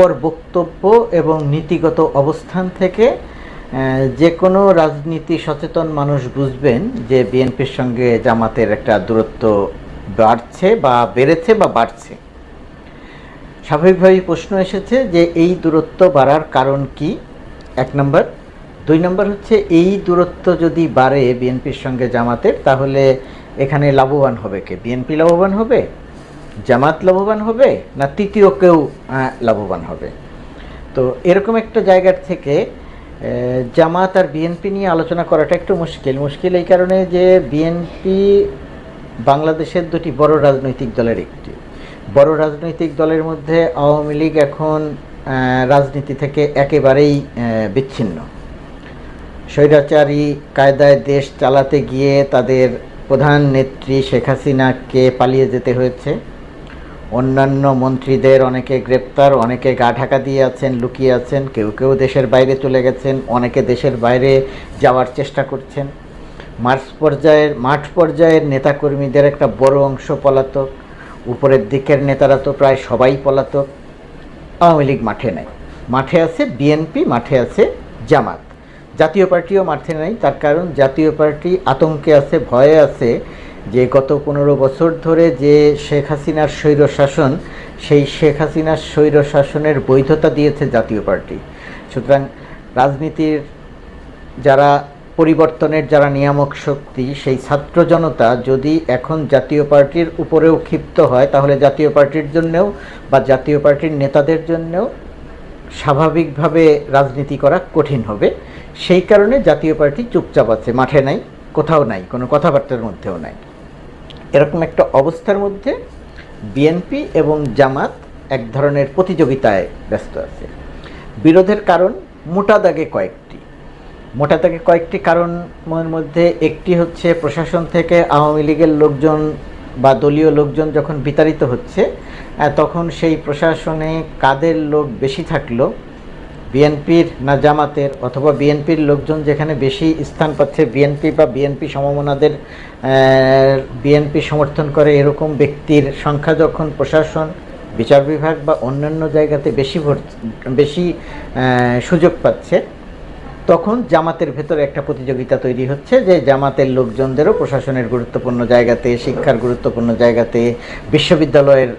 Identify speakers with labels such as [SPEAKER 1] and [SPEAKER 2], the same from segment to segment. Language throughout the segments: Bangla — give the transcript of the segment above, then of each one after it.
[SPEAKER 1] পর বক্তব্য এবং নীতিগত অবস্থান থেকে যে কোনো রাজনীতি সচেতন মানুষ বুঝবেন যে বিএনপির সঙ্গে জামাতের একটা দূরত্ব বাড়ছে বা বেড়েছে বা বাড়ছে। স্বাভাবিকভাবেই প্রশ্ন এসেছে যে এই দূরত্ব বাড়ার কারণ কি? এক নম্বর। দুই নম্বর হচ্ছে, এই দূরত্ব যদি বাড়ে বিএনপির সঙ্গে জামাতের, তাহলে এখানে লাভবান হবে কে? বিএনপি লাভবান হবে? জামাত লাভবান হবে না তৃতীয় কেউ লাভবান হবে? তো এরকম একটা জায়গার থেকে জামাত আর বিএনপি নিয়ে আলোচনা করাটা একটু মুশকিল। মুশকিল এই কারণে যে বিএনপি বাংলাদেশের দুটি বড় রাজনৈতিক দলের একটি। বড় রাজনৈতিক দলের মধ্যে আওয়ামী লীগ এখন রাজনীতি থেকে একেবারেই বিচ্ছিন্ন। স্বৈরাচারী কায়দায় দেশ চালাতে গিয়ে তাদের প্রধান নেত্রী শেখ হাসিনাকে পালিয়ে যেতে হয়েছে। অন্যান্য মন্ত্রীদের অনেকে গ্রেপ্তার, অনেকে গা ঢাকা দিয়ে আছেন, লুকিয়ে আছেন, কেউ কেউ দেশের বাইরে চলে গেছেন, অনেকে দেশের বাইরে যাওয়ার চেষ্টা করছেন। মার্চ পর্যায়ের, মাঠ পর্যায়ের নেতাকর্মীদের একটা বড় অংশ পলাতক, উপরের দিকের নেতারা তো প্রায় সবাই পলাতক, আওয়ামী লীগ মাঠে নাই। মাঠে আছে বিএনপি, মাঠে আছে জামাত। জাতীয় পার্টিও মাঠে নাই, তার কারণ জাতীয় পার্টি আতঙ্কে আছে, ভয়ে আছে যে গত পনেরো বছর ধরে যে শেখ হাসিনার স্বৈর শাসন সেই শেখ হাসিনার স্বৈর শাসনের বৈধতা দিয়েছে জাতীয় পার্টি। সুতরাং রাজনীতির যারা পরিবর্তনের যারা নিয়ামক শক্তি, সেই ছাত্র জনতা যদি এখন জাতীয় পার্টির উপরেও ক্ষিপ্ত হয়, তাহলে জাতীয় পার্টির জন্যেও বা জাতীয় পার্টির নেতাদের জন্যেও স্বাভাবিকভাবে রাজনীতি করা কঠিন হবে। সেই কারণে জাতীয় পার্টি চুপচাপ আছে, মাঠে নাই, কোথাও নাই, কোনো কথাবার্তার মধ্যেও নাই। এরকম একটা অবস্থার মধ্যে বিএনপি এবং জামাত এক ধরনের প্রতিযোগিতায় ব্যস্ত আছে। বিরোধের কারণ মোটা দাগে কয়েকটি। মোটা দাগে কয়েকটি কারণের মধ্যে একটি হচ্ছে প্রশাসন থেকে আওয়ামী লীগের লোকজন বা দলীয় লোকজন যখন বিতাড়িত হচ্ছে তখন সেই প্রশাসনে কাদের লোক বেশি থাকল বিএনপির না জামাতের অথবা বিএনপির লোকজন যেখানে বেশি স্থান পাচ্ছে, বিএনপি বা বিএনপি সমমনাদের বিএনপি সমর্থন করে এরকম ব্যক্তির সংখ্যা যখন প্রশাসন, বিচার বিভাগ বা অন্যান্য জায়গাতে বেশি ভোট, বেশি সুযোগ পাচ্ছে তখন জামাতের ভেতরে একটা প্রতিযোগিতা তৈরি হচ্ছে যে জামাতের লোকজনদেরও প্রশাসনের গুরুত্বপূর্ণ জায়গাতে, শিক্ষার গুরুত্বপূর্ণ জায়গাতে, বিশ্ববিদ্যালয়ের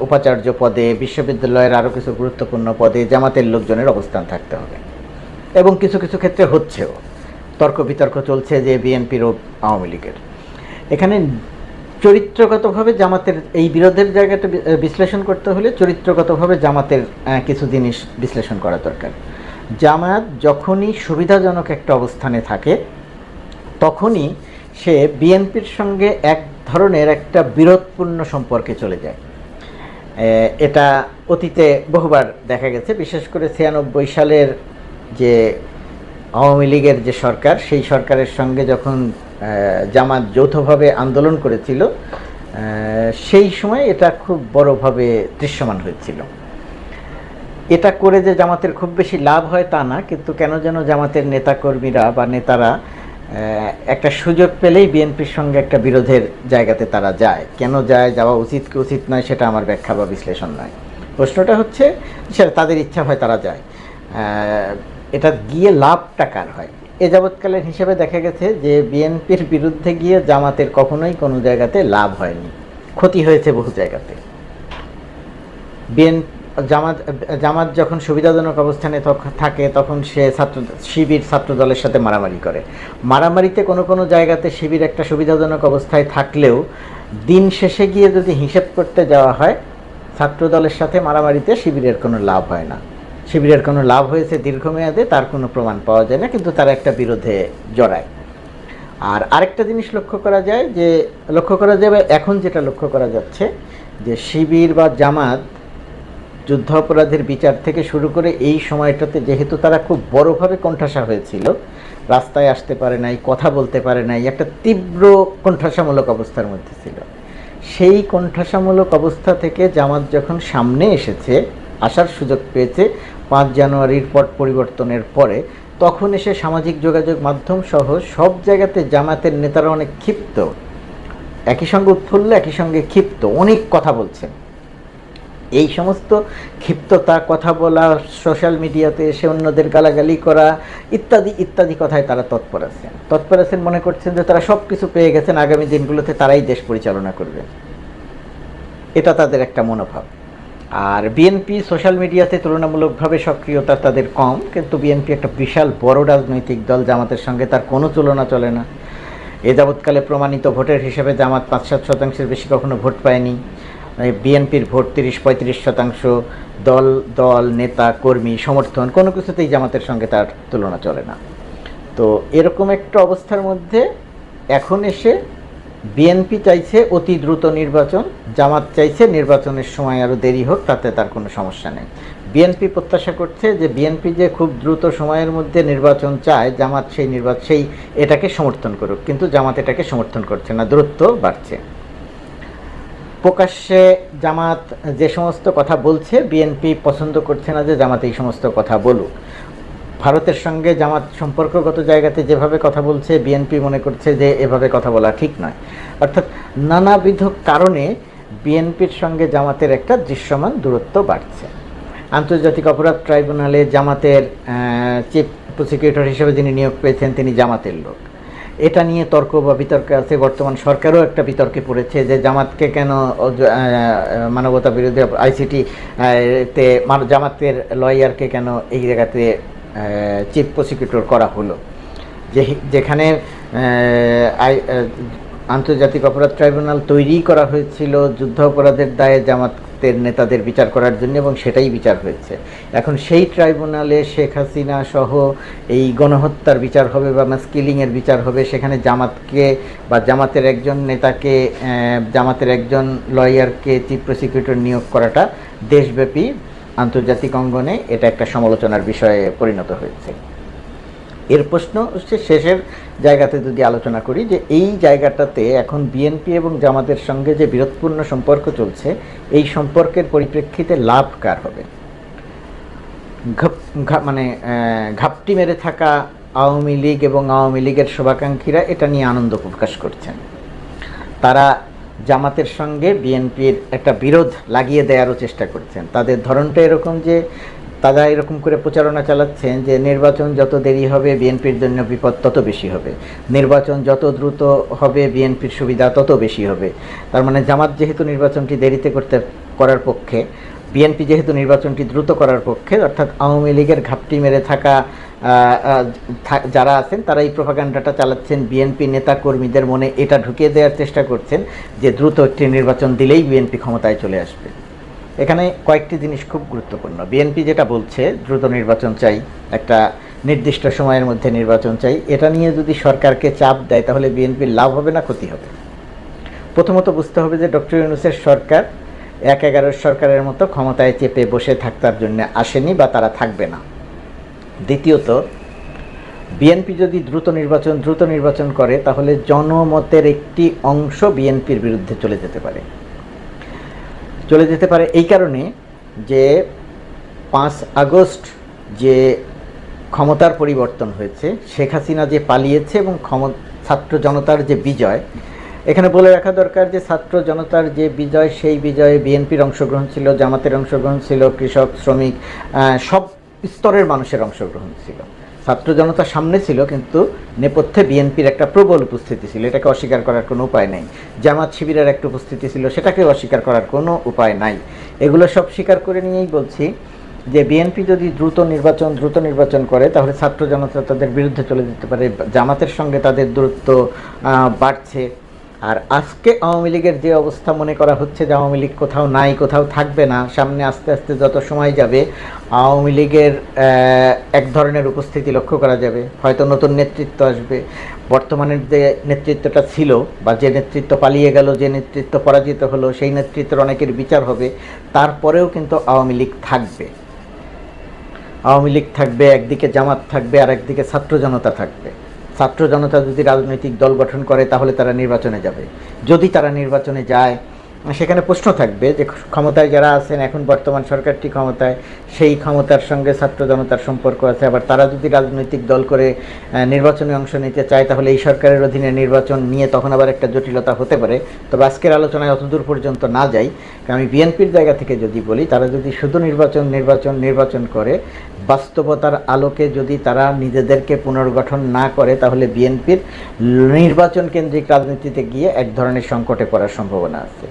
[SPEAKER 1] উপাচার্য পদে, বিশ্ববিদ্যালয়ের আরও কিছু গুরুত্বপূর্ণ পদে জামাতের লোকজনের অবস্থান থাকতে হবে। এবং কিছু কিছু ক্ষেত্রে হচ্ছেও। তর্ক বিতর্ক চলছে যে বিএনপির ও আওয়ামী লীগের। এখানে চরিত্রগতভাবে জামাতের এই বিরোধের জায়গাটা বিশ্লেষণ করতে হলে চরিত্রগতভাবে জামাতের কিছু জিনিস বিশ্লেষণ করা দরকার। জামাত যখনই সুবিধাজনক একটা অবস্থানে থাকে, তখনই সে বিএনপির সঙ্গে এক ধরনের একটা বিরোধপূর্ণ সম্পর্কে চলে যায়। এটা অতীতে বহুবার দেখা গেছে, বিশেষ করে ছিয়ানব্বই সালের যে আওয়ামী লীগের যে সরকার, সেই সরকারের সঙ্গে যখন জামাত যৌথভাবে আন্দোলন করেছিল সেই সময় এটা খুব বড়ভাবে দৃশ্যমান হয়েছিল। এটা করে যে জামাতের খুব বেশি লাভ হয় তা না, কিন্তু কেন যেন জামাতের নেতাকর্মীরা বা নেতারা একটা সুযোগ পেলেই বিএনপির সঙ্গে একটা বিরোধের জায়গাতে তারা যায়। কেন যায়, যাওয়া উচিত কি উচিত নয়, সেটা আমার ব্যাখ্যা বা বিশ্লেষণ নয়। প্রশ্নটা হচ্ছে, সেটা তাদের ইচ্ছা হয় তারা যায়। এটা গিয়ে লাভ টাকার হয়? এ যাবৎকালের হিসেবে দেখা গেছে যে বিএনপির বিরুদ্ধে গিয়ে জামাতের কখনোই কোনো জায়গাতে লাভ হয়নি। ক্ষতি হয়েছে বহু জায়গাতে। বিএন জামাত জামাত যখন সুবিধাজনক অবস্থানে থাকে, তখন সে ছাত্র, শিবির ছাত্র দলের সাথে মারামারি করে। মারামারিতে কোনো কোনো জায়গাতে শিবির একটা সুবিধাজনক অবস্থায় থাকলেও দিন শেষে গিয়ে যদি হিসেব করতে যাওয়া হয় ছাত্র দলের সাথে মারামারিতে শিবিরের কোনো লাভ হয় না। শিবিরের কোনো লাভ হয়েছে দীর্ঘমেয়াদে, তার কোনো প্রমাণ পাওয়া যায় না, কিন্তু তারা একটা বিরোধে জড়ায়। আর আরেকটা জিনিস লক্ষ্য করা যায় যে, লক্ষ্য করা যাবে, এখন যেটা লক্ষ্য করা যাচ্ছে যে, শিবির বা জামাত যুদ্ধাপরাধের বিচার থেকে শুরু করে এই সময়টাতে যেহেতু তারা খুব বড়ভাবে কণ্ঠাসা হয়েছিল, রাস্তায় আসতে পারে নাই, কথা বলতে পারে নাই, একটা তীব্র কণ্ঠাসামূলক অবস্থার মধ্যে ছিল। সেই কণ্ঠাসামূলক অবস্থা থেকে জামাত যখন সামনে এসেছে, আসার সুযোগ পেয়েছে, পাঁচ জানুয়ারির পট পরিবর্তনের পরে, তখন এসে সামাজিক যোগাযোগ মাধ্যম সহ সব জায়গাতে জামাতের নেতারা অনেক ক্ষিপ্ত। একই সঙ্গে উৎফুল্ল, একই সঙ্গে ক্ষিপ্ত, অনেক কথা বলছেন। এই সমস্ত ক্ষিপ্ততা, কথা বলা সোশ্যাল মিডিয়াতে এসে অন্যদের গালাগালি করা ইত্যাদি ইত্যাদি কথায় তারা তৎপর আছেন। তৎপর আছেন মনে করছেন যে তারা সব কিছু পেয়ে গেছেন, আগামী দিনগুলোতে তারাই দেশ পরিচালনা করবে। এটা তাদের একটা মনোভাব। আর বিএনপি সোশ্যাল মিডিয়াতে তুলনামূলকভাবে সক্রিয়তা তাদের কম, কিন্তু বিএনপি একটা বিশাল বড় রাজনৈতিক দল, জামাতের সঙ্গে তার কোনো তুলনা চলে না। এ যাবৎকালে প্রমাণিত ভোটের হিসেবে জামাত পাঁচ সাত শতাংশের বেশি কখনো ভোট পায়নি। বিএনপির ভোট তিরিশ পঁয়ত্রিশ শতাংশ, দল দল, নেতা, কর্মী, সমর্থন, কোনো কিছুতেই জামাতের সঙ্গে তার তুলনা চলে না। তো এরকম একটা অবস্থার মধ্যে এখন এসে বিএনপি চাইছে অতি দ্রুত নির্বাচন, জামাত চাইছে নির্বাচনের সময় আরও দেরি হোক, তাতে তার কোনো সমস্যা নেই। বিএনপি প্রত্যাশা করছে যে বিএনপি যে খুব দ্রুত সময়ের মধ্যে নির্বাচন চায়, জামাত সেই নির্বাচন, সেই এটাকে সমর্থন করুক, কিন্তু জামাত এটাকে সমর্থন করছে না, দূরত্ব বাড়ছে। প্রকাশ্যে জামাত যে সমস্ত কথা বলছে, বিএনপি পছন্দ করছে না যে জামাত এই সমস্ত কথা বলুক। ভারতের সঙ্গে জামাত সম্পর্কগত জায়গাতে যেভাবে কথা বলছে, বিএনপি মনে করছে যে এভাবে কথা বলা ঠিক নয়। অর্থাৎ নানাবিধ কারণে বিএনপির সঙ্গে জামাতের একটা দৃশ্যমান দূরত্ব বাড়ছে। আন্তর্জাতিক অপরাধ ট্রাইব্যুনালে জামাতের চিফ প্রসিকিউটর হিসেবে যিনি নিয়োগ পেয়েছেন, তিনি জামাতের লোক। এটা নিয়ে তর্ক বা বিতর্ক আছে। বর্তমান সরকারও একটা বিতর্কে পড়েছে যে জামাতকে কেন মানবতা বিরোধী আইসিটি তে জামাতের লয়ারকে কেন এই জায়গাতে চিফ প্রসিকিউটর করা হলো? যে যেখানে আন্তর্জাতিক অপরাধ ট্রাইব্যুনাল তৈরি করা হয়েছিল যুদ্ধ অপরাধের দায়ে জামাতের নেতাদের বিচার করার জন্য এবং সেটাই বিচার হয়েছে। এখন সেই ট্রাইব্যুনালে শেখ হাসিনা সহ এই গণহত্যার বিচার হবে বা মাস্কিলিংয়ের বিচার হবে, সেখানে জামাতকে বা জামাতের একজন নেতাকে জামাতের একজন লয়ারকে চিফ প্রসিকিউটর নিয়োগ করাটা দেশব্যাপী আন্তর্জাতিক অঙ্গনে এটা একটা সমালোচনার বিষয়ে পরিণত হয়েছে। এর প্রশ্ন হচ্ছে শেষের জায়গাতে যদি আলোচনা করি যে এই জায়গাটাতে এখন বিএনপি এবং জামাতের সঙ্গে যে বিরোধপূর্ণ সম্পর্ক চলছে, এই সম্পর্কের পরিপ্রেক্ষিতে লাভ কার হবে? মানে ঘাপটি মেরে থাকা আওয়ামী লীগ এবং আওয়ামী লীগের শুভাকাঙ্ক্ষীরা এটা নিয়ে আনন্দ প্রকাশ করছেন। তারা জামাতের সঙ্গে বিএনপির একটা বিরোধ লাগিয়ে দেওয়ারও চেষ্টা করছেন। তাদের ধরনটা এরকম যে তারা এরকম করে প্রচারণা চালাচ্ছেন যে নির্বাচন যত দেরি হবে, বিএনপির জন্য বিপদ তত বেশি হবে। নির্বাচন যত দ্রুত হবে, বিএনপির সুবিধা তত বেশি হবে। তার মানে জামাত যেহেতু নির্বাচনটি দেরিতে করতে, করার পক্ষে, বিএনপি যেহেতু নির্বাচনটি দ্রুত করার পক্ষে, অর্থাৎ আওয়ামী লীগের ঘাপটি মেরে থাকা যারা আছেন, তারা এই প্রোপাগান্ডাটা চালাচ্ছেন। বিএনপি নেতা কর্মীদের মনে এটা ঢুকিয়ে দেওয়ার চেষ্টা করছেন যে দ্রুত একটি নির্বাচন দিলেই বিএনপি ক্ষমতায় চলে আসবে। এখানে কয়েকটি জিনিস খুব গুরুত্বপূর্ণ। বিএনপি যেটা বলছে, দ্রুত নির্বাচন চাই, একটা নির্দিষ্ট সময়ের মধ্যে নির্বাচন চাই, এটা নিয়ে যদি সরকারকে চাপ দেয়, তাহলে বিএনপির লাভ হবে না, ক্ষতি হবে। প্রথমত বুঝতে হবে যে ডক্টর ইউনুসের সরকার এক এগারোর সরকারের মতো ক্ষমতায় চেপে বসে থাকতার জন্য আসেনি বা তারা থাকবে না। দ্বিতীয়ত, বিএনপি যদি দ্রুত নির্বাচন দ্রুত নির্বাচন করে, তাহলে জনমতের একটি অংশ বিএনপির বিরুদ্ধে চলে যেতে পারে। চলে যেতে পারে এই কারণে যে পাঁচ আগস্ট যে ক্ষমতার পরিবর্তন হয়েছে, শেখ হাসিনা যে পালিয়েছে এবং ক্ষম, ছাত্র জনতার যে বিজয়, এখানে বলে রাখা দরকার যে ছাত্র জনতার যে বিজয়, সেই বিজয়ে বিএনপির অংশগ্রহণ ছিল, জামাতের অংশগ্রহণ ছিল, কৃষক, শ্রমিক সব স্তরের মানুষের অংশগ্রহণ ছিল। ছাত্র জনতা সামনে ছিল, কিন্তু নেপথ্যে বিএনপির একটা প্রবল উপস্থিতি ছিল। এটাকে অস্বীকার করার কোনো উপায় নাই। জামাত শিবিরের একটা উপস্থিতি ছিল সেটাকে অস্বীকার করার কোনো উপায় নাই। এগুলো সব স্বীকার করে নিয়েই বলছি যে, বিএনপি যদি দ্রুত নির্বাচন দ্রুত নির্বাচন করে, তাহলে ছাত্র জনতা তাদের বিরুদ্ধে চলে যেতে পারে। জামাতের সঙ্গে তাদের দূরত্ব বাড়ছে। আর আজকে আওয়ামী লীগের যে অবস্থা মনে করা হচ্ছে যে আওয়ামী লীগ কোথাও নাই, কোথাও থাকবে না, সামনে আস্তে আস্তে যত সময় যাবে, আওয়ামী লীগের এক ধরনের উপস্থিতি লক্ষ্য করা যাবে। হয়তো নতুন নেতৃত্ব আসবে। বর্তমানের যে নেতৃত্বটা ছিল বা যে নেতৃত্ব পালিয়ে গেল, যে নেতৃত্ব পরাজিত হলো, সেই নেতৃত্বের অনেকের বিচার হবে। তারপরেও কিন্তু আওয়ামী লীগ থাকবে। আওয়ামী লীগ থাকবে, একদিকে জামাত থাকবে আর একদিকে ছাত্র জনতা থাকবে। ছাত্র জনতা যদি রাজনৈতিক দল গঠন করে, তাহলে তারা নির্বাচনে যাবে। যদি তারা নির্বাচনে যায় সেখানে প্রশ্ন থাকবে যে ক্ষমতায় যারা আছেন, এখন বর্তমান সরকারটি ক্ষমতায়, সেই ক্ষমতার সঙ্গে ছাত্র জনতার সম্পর্ক আছে। আবার তারা যদি রাজনৈতিক দল করে নির্বাচনে অংশ নিতে চায়, তাহলে এই সরকারের অধীনে নির্বাচন নিয়ে তখন আবার একটা জটিলতা হতে পারে। তবে আজকের আলোচনায় অতদূর পর্যন্ত না যাই আমি বিএনপির জায়গা থেকে যদি বলি, তারা যদি শুধু নির্বাচন নির্বাচন নির্বাচন করে, বাস্তবতার আলোকে যদি তারা নিজেদেরকে পুনর্গঠন না করে, তাহলে বিএনপির নির্বাচন কেন্দ্রিক রাজনীতিতে গিয়ে এক ধরনের সংকটে পড়ার সম্ভাবনা আছে।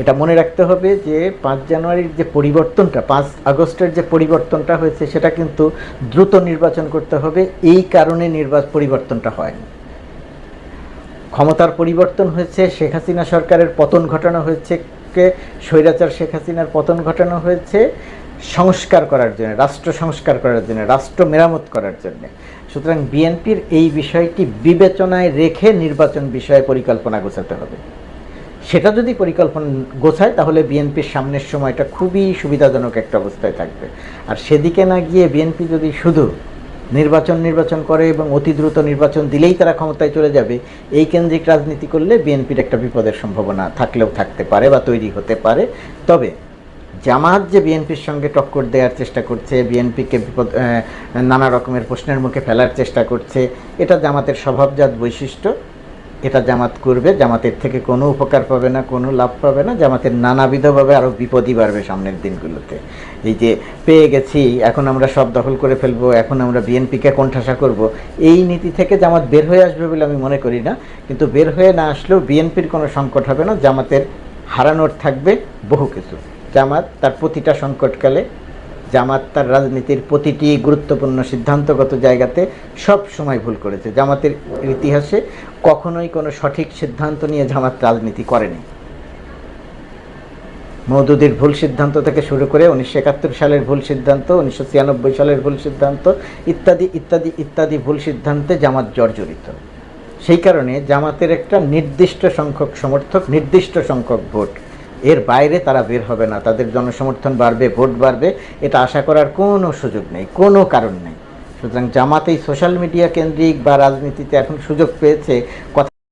[SPEAKER 1] এটা মনে রাখতে হবে যে পাঁচ জানুয়ারির যে পরিবর্তনটা, পাঁচ আগস্টের যে পরিবর্তনটা হয়েছে, সেটা কিন্তু দ্রুত নির্বাচন করতে হবে। এই কারণে নির্বাচন পরিবর্তনটা হয়নি ক্ষমতার পরিবর্তন হয়েছে, শেখ হাসিনা সরকারের পতন ঘটানো হয়েছে, কে স্বৈরাচার শেখ হাসিনার পতন ঘটানো হয়েছে, সংস্কার করার জন্য, রাষ্ট্র সংস্কার করার জন্য, রাষ্ট্র মেরামত করার জন্য। সুতরাং বিএনপির এই বিষয়টি বিবেচনায় রেখে নির্বাচন বিষয়ে পরিকল্পনা গোছাতে হবে। সেটা যদি পরিকল্পনা গোছায়, তাহলে বিএনপির সামনের সময়টা খুবই সুবিধাজনক একটা অবস্থায় থাকবে। আর সেদিকে না গিয়ে বিএনপি যদি শুধু নির্বাচন নির্বাচন করে এবং অতি দ্রুত নির্বাচন দিলেই তারা ক্ষমতায় চলে যাবে, এই কেন্দ্রিক রাজনীতি করলে বিএনপির একটা বিপদের সম্ভাবনা থাকলেও থাকতে পারে বা তৈরি হতে পারে। তবে জামাত যে বিএনপির সঙ্গে টক্কর দেওয়ার চেষ্টা করছে, বিএনপিকে বিপদ নানা রকমের প্রশ্নের মুখে ফেলার চেষ্টা করছে, এটা জামাতের স্বভাবজাত বৈশিষ্ট্য। এটা জামাত করবে, জামাতের থেকে কোনো উপকার পাবে না, কোনো লাভ পাবে না, জামাতের নানাবিধভাবে আরও বিপদই বাড়বে সামনের দিনগুলোতে। এই যে পেয়ে গেছি, এখন আমরা সব দখল করে ফেলব, এখন আমরা বিএনপিকে কোণঠাসা করব, এই নীতি থেকে জামাত বের হয়ে আসবে বলে আমি মনে করি না। কিন্তু বের হয়ে না আসলেও বিএনপির কোনো সংকট হবে না, জামাতের হারানোর থাকবে বহু কিছু। জামাত তার প্রতিটা সংকটকালে জামাত তার রাজনীতির প্রতিটি গুরুত্বপূর্ণ সিদ্ধান্তগত জায়গাতে সব সময় ভুল করেছে। জামাতের ইতিহাসে কখনোই কোনো সঠিক সিদ্ধান্ত নিয়ে জামাত রাজনীতি করেনি। মৌদুদির ভুল সিদ্ধান্ত থেকে শুরু করে উনিশশো একাত্তর সালের ভুল সিদ্ধান্ত, উনিশশো ছিয়ানব্বই সালের ভুল সিদ্ধান্ত, ইত্যাদি ইত্যাদি ইত্যাদি ভুল সিদ্ধান্তে জামাত জর্জরিত। সেই কারণে জামাতের একটা নির্দিষ্ট সংখ্যক সমর্থক, নির্দিষ্ট সংখ্যক ভোট এর বাইরে তারা বের হবে না, তাদের জনসমর্থন বাড়বে, ভোট বাড়বে, এটা আশা করার কোনো সুযোগ নেই, কোনো কারণ নেই। সুতরাং জামাতেই সোশ্যাল মিডিয়া কেন্দ্রিক বা রাজনীতিতে এখন সুযোগ পেয়েছে, কথা